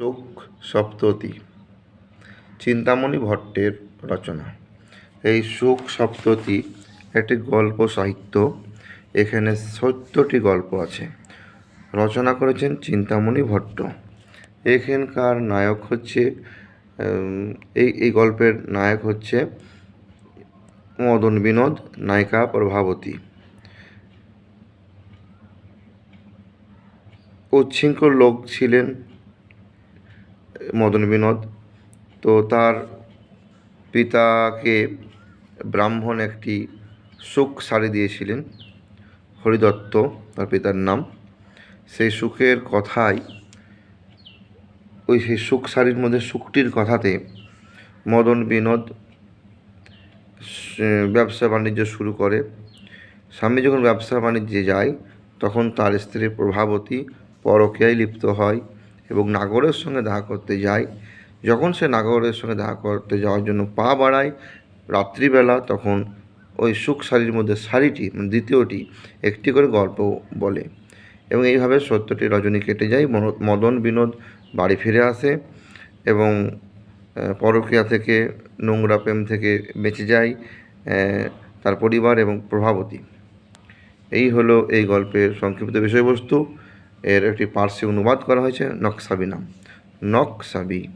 শোক সপ্ততি। চিন্তামণি ভট্টের রচনা। এই শোক সপ্ততি একটি গল্প সাহিত্য। এখানে সত্তরটি গল্প আছে। রচনা করেছেন চিন্তামণি ভট্ট। এখানকার নায়ক হচ্ছে এই এই গল্পের নায়ক হচ্ছে মদন বিনোদ নায়িকা প্রভাবতী। উচ্ছৃঙ্খল লোক ছিলেন মদন বিনোদ। তো তার পিতাকে ব্রাহ্মণ একটি সুখ শাড়ি দিয়েছিলেন, হরিদত্ত তার পিতার নাম। সেই সুখের কথাই, ওই সেই সুখ শাড়ির মধ্যে সুখটির কথাতে মদন বিনোদ ব্যবসা বাণিজ্য শুরু করে। স্বামী যখন ব্যবসা বাণিজ্যে যায়, তখন তার স্ত্রী প্রভাবতী পরকীয়ায় লিপ্ত হয়। এবং নাগরের সঙ্গে দেখা করতে যায় যখন সে নাগরের সঙ্গে দেখা করতে যাওয়ার জন্য পা বাড়ায়, রাত্রিবেলা তখন ওই সুখ শাড়ির মধ্যে শাড়িটি মানে দ্বিতীয়টি, একটি করে গল্প বলে। এবং এইভাবে সত্যটি রজনী কেটে যায় মদন, বিনোদ বাড়ি ফিরে আসে এবং পরকিয়া থেকে, নোংরা প্রেম থেকে বেঁচে যায় তার পরিবার এবং প্রভাবতী। এই হলো এই গল্পের সংক্ষিপ্ত বিষয়বস্তু। এর একটি পার্শ্বে অনুবাদ করা হয়েছে নকশাবি নাম। নকশাবি।